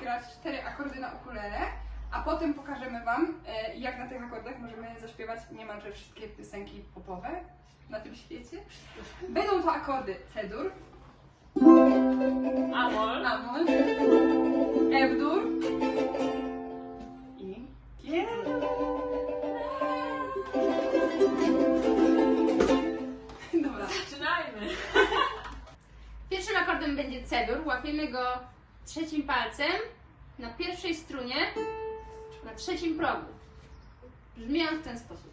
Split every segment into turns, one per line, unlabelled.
grać cztery akordy na ukulele, a potem pokażemy Wam, e, jak na tych akordach możemy zaśpiewać niemalże wszystkie piosenki popowe na tym świecie. Będą to akordy C-dur,
Amol.
Amol, F-dur i G-dur. Dobra.
Zaczynajmy.
Pierwszym akordem będzie C-dur. Łapiemy go trzecim palcem na pierwszej strunie na trzecim progu. Brzmi on w ten sposób.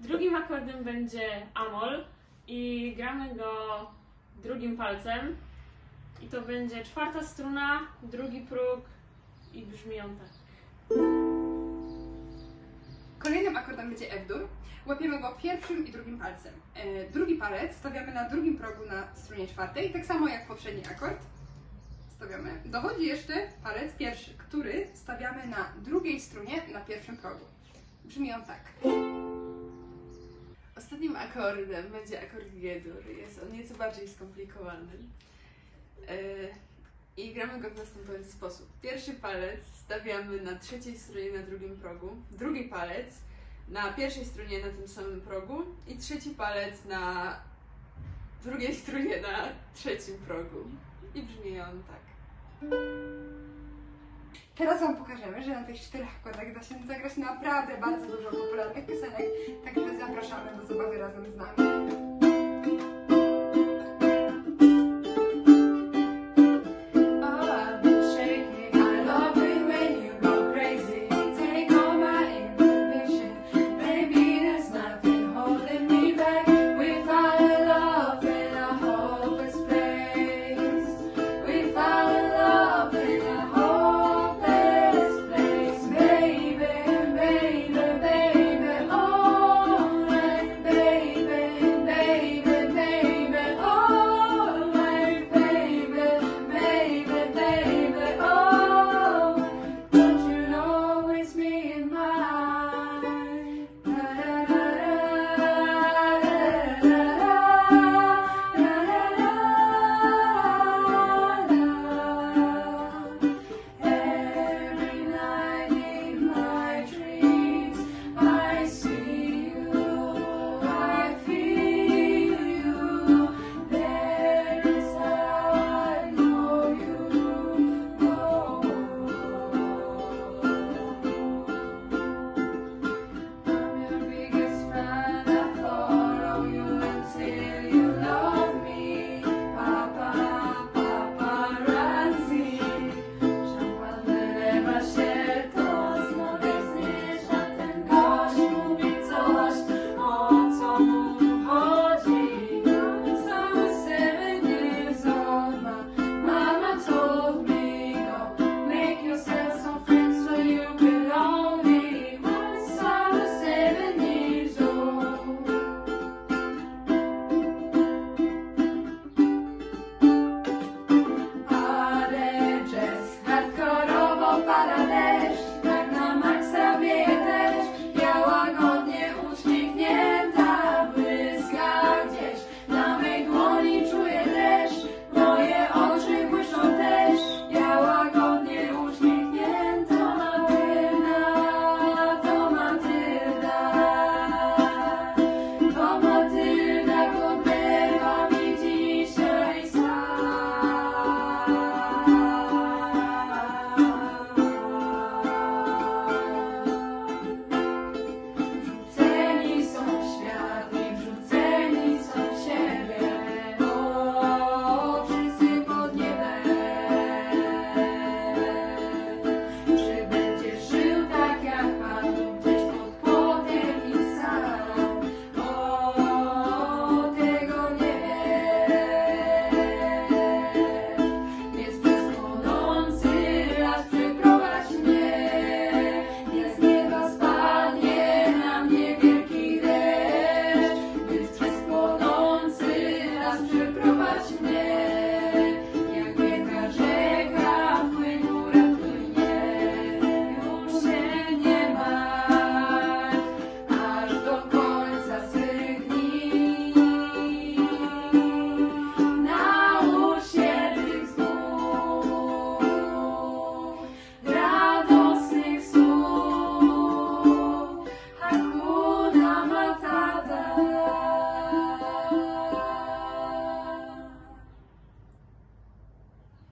Drugim akordem będzie Amol i gramy go drugim palcem. I to będzie czwarta struna, drugi próg i brzmi on tak.
Akordem będzie F-dur. Łapiemy go pierwszym i drugim palcem. E, drugi palec stawiamy na drugim progu na stronie czwartej, tak samo jak poprzedni akord. Stawiamy. Dochodzi jeszcze palec pierwszy, który stawiamy na drugiej strunie na pierwszym progu. Brzmi on tak.
Ostatnim akordem będzie akord G-dur. Jest on nieco bardziej skomplikowany. Yy, I gramy go w następujący sposób. Pierwszy palec stawiamy na trzeciej stronie na drugim progu, drugi palec na pierwszej stronie na tym samym progu i trzeci palec na drugiej stronie na trzecim progu. I brzmi on tak.
Teraz Wam pokażemy, że na tych czterech akordach da się zagrać naprawdę bardzo dużo popularnych piosenek, także zapraszamy do zabawy razem z nami.